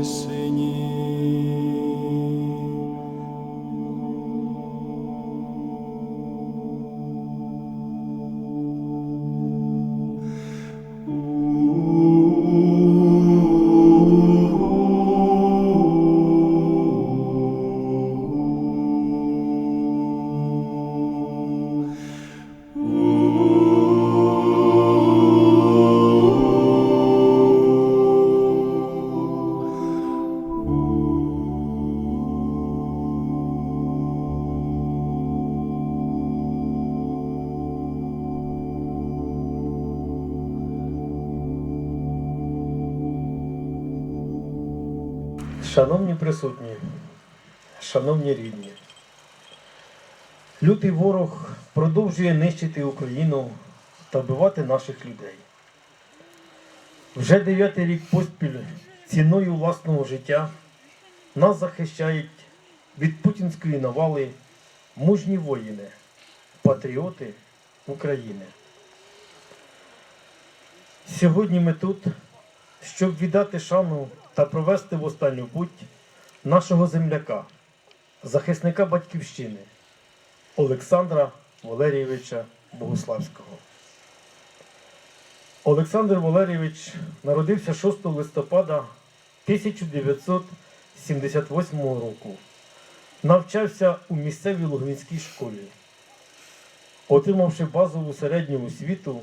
у Шановні присутні, шановні рідні, лютий ворог продовжує нищити Україну та вбивати наших людей. Вже дев'ятий рік поспіль ціною власного життя нас захищають від путінської навали мужні воїни, патріоти України. Сьогодні ми тут, щоб віддати шану та провести в останню путь нашого земляка, захисника батьківщини Олександра Валерійовича Богуславського. Олександр Валерійович народився 6 листопада 1978 року. Навчався у місцевій Лугинській школі. Отримавши базову середню освіту,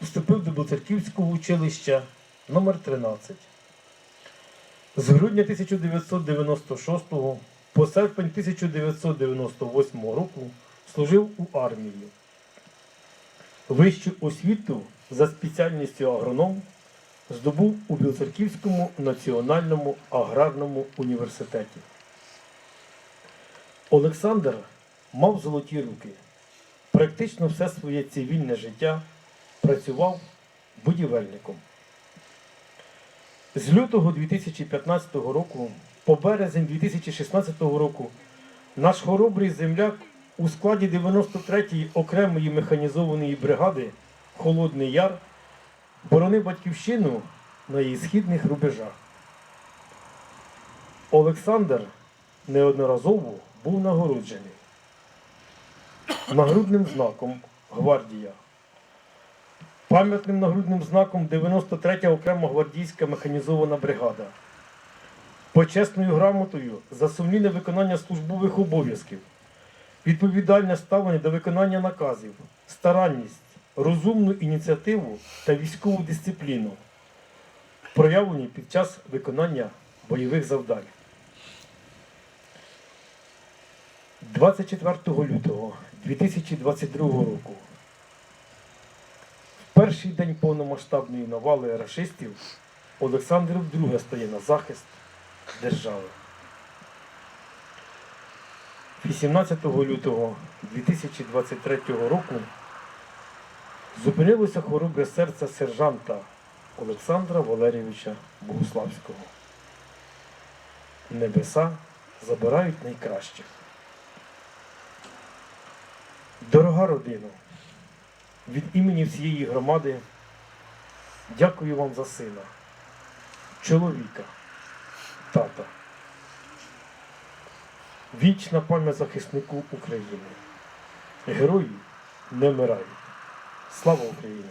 вступив до Білоцерківського училища номер 13 з грудня 1996 по серпень 1998 року служив у армії. Вищу освіту за спеціальністю агроном здобув у Білоцерківському національному аграрному університеті. Олександр мав золоті руки. Практично все своє цивільне життя працював будівельником. З лютого 2015 року по березень 2016 року наш хоробрий земляк у складі 93-ї окремої механізованої бригади Холодний Яр боронив батьківщину на її східних рубежах. Олександр неодноразово був нагороджений нагрудним знаком Гвардія, пам'ятним нагрудним знаком 93-я окрема гвардійська механізована бригада, почесною грамотою за сумлінне виконання службових обов'язків, відповідальне ставлення до виконання наказів, старанність, розумну ініціативу та військову дисципліну, проявлені під час виконання бойових завдань. 24 лютого 2022 року, перший день повномасштабної навали рашистів, Олександр вдруге стає на захист держави. 18 лютого 2023 року зупинилося хоробре серце сержанта Олександра Валерійовича Богуславського. Небеса забирають найкращих. Дорога родина, від імені всієї громади дякую вам за сина, чоловіка, тата. Вічна пам'ять захиснику України. Герої не вмирають. Слава Україні!